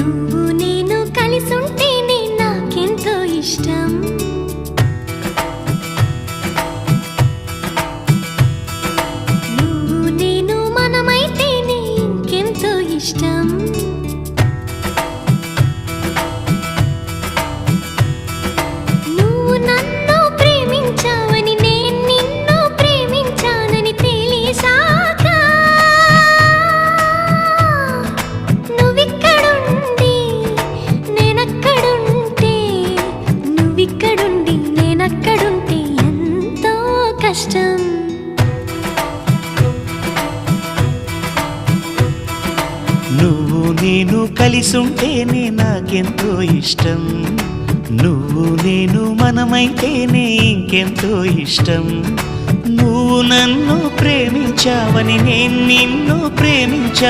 నువ్వు కష్టం నువ్వు నేను కలిసుంటేనే నాకెంతో ఇష్టం. నువ్వు నేను మనమైతేనే ఇంకెంతో ఇష్టం. నువ్వు నన్ను ప్రేమించావని నేను నిన్ను ప్రేమించా